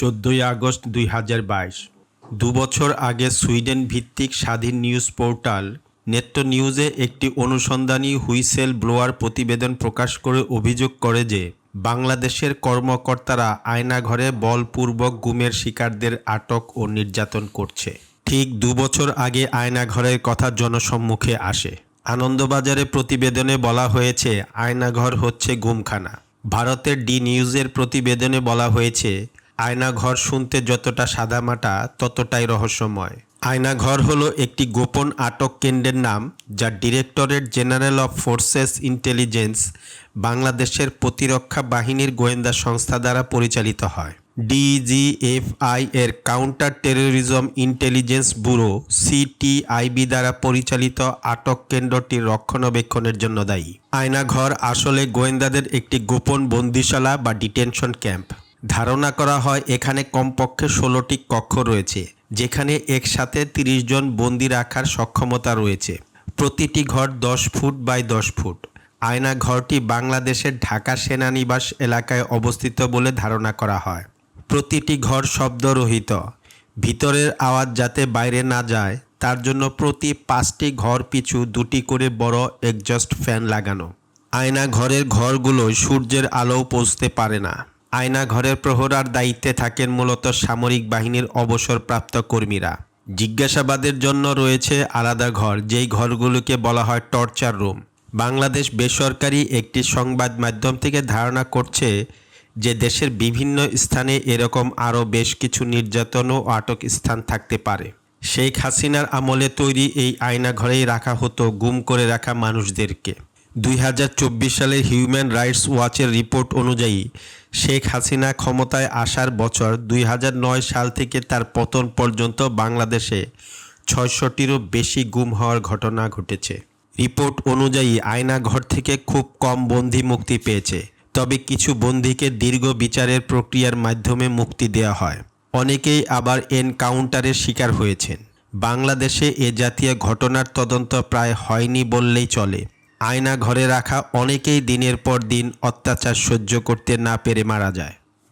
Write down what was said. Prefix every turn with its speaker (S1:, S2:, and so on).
S1: চোদ্দোই আগস্ট দুই হাজার বাইশ। দুবছর আগে সুইডেন ভিত্তিক স্বাধীন নিউজ পোর্টাল নেট্য নিউজে একটি অনুসন্ধানী হুইসেল ব্লোয়ার প্রতিবেদন প্রকাশ করে অভিযোগ করে যে, বাংলাদেশের কর্মকর্তারা আয়নাঘরে বলপূর্বক গুমের শিকারদের আটক ও নির্যাতন করছে। ঠিক দুবছর আগে আয়নাঘরের কথা জনসম্মুখে আসে। আনন্দবাজারে প্রতিবেদনে বলা হয়েছে, আয়নাঘর হচ্ছে গুমখানা। ভারতের ডি নিউজের প্রতিবেদনে বলা হয়েছে আয়নাঘর শুনতে যতটা সাদামাটা, ততটাই রহস্যময়। আয়নাঘর হলো একটি গোপন আটক কেন্দ্রের নাম, যা directorate general of forces intelligence, বাংলাদেশের প্রতিরক্ষা বাহিনীর গোয়েন্দা সংস্থা দ্বারা পরিচালিত হয়। ডিজিএফআই এর counter terrorism intelligence bureau, CTIB দ্বারা পরিচালিত আটক কেন্দ্রটির রক্ষণাবেক্ষণের জন্য দায়ী। আয়নাঘর আসলে গোয়েন্দাদের একটি গোপন বন্দিশালা বা ডিটেনশন ক্যাম্প। ধারণা করা হয় এখানে কমপক্ষে ষোলোটি কক্ষ রয়েছে, যেখানে একসাথে তিরিশ জন বন্দি রাখার সক্ষমতা রয়েছে। প্রতিটি ঘর দশ ফুট বাই দশ ফুট। আয়না ঘরটি বাংলাদেশের ঢাকা সেনানিবাস এলাকায় অবস্থিত বলে ধারণা করা হয়। প্রতিটি ঘর শব্দরহিত। ভিতরের আওয়াজ যাতে বাইরে না যায়, তার জন্য প্রতি পাঁচটি ঘর পিছু দুটি করে বড় এক্সজস্ট ফ্যান লাগানো। আয়না ঘরের ঘরগুলো সূর্যের আলোও পৌঁছতে পারে না। আয়না ঘরের প্রহরার দায়িত্বে থাকেন মূলত সামরিক বাহিনীর অবসরপ্রাপ্ত কর্মীরা। জিজ্ঞাসাবাদের জন্য রয়েছে আলাদা ঘর, যেই ঘরগুলোকে বলা হয় টর্চার রুম। বাংলাদেশ বেসরকারি একটি সংবাদ মাধ্যম থেকে ধারণা করছে যে দেশের বিভিন্ন স্থানে এরকম আরও বেশ কিছু নির্যাতন ও আটক স্থান থাকতে পারে। শেখ হাসিনার আমলে তৈরি এই আয়না ঘরেই রাখা হতো গুম করে রাখা মানুষদেরকে। দুই সালের হিউম্যান রাইটস ওয়াচের রিপোর্ট অনুযায়ী শেখ হাসিনা ক্ষমতায় আসার বছর দুই হাজার নয় সাল থেকে তার পতন পর্যন্ত বাংলাদেশে ছয়শটিরও বেশি গুম হওয়ার ঘটনা ঘটেছে। রিপোর্ট অনুযায়ী আয়না ঘর থেকে খুব কম বন্দি মুক্তি পেয়েছে, তবে কিছু বন্দীকে দীর্ঘ বিচারের প্রক্রিয়ার মাধ্যমে মুক্তি দেওয়া হয়। অনেকেই আবার এনকাউন্টারের শিকার হয়েছেন। বাংলাদেশে এ জাতীয় ঘটনার তদন্ত প্রায় হয়নি বললেই চলে। আয়না ঘরে রাখা অনেকেই দিনের পর দিন অত্যাচার সহ্য করতে না পেরে মারা যায়।